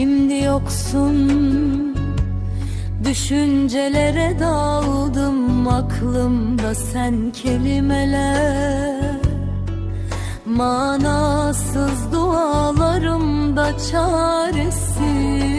Şimdi yoksun Düşüncelere daldım aklımda sen kelimeler. Manasız dualarımda çaresiz.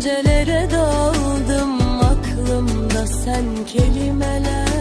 düşüncelere daldım aklımda sen kelimeler.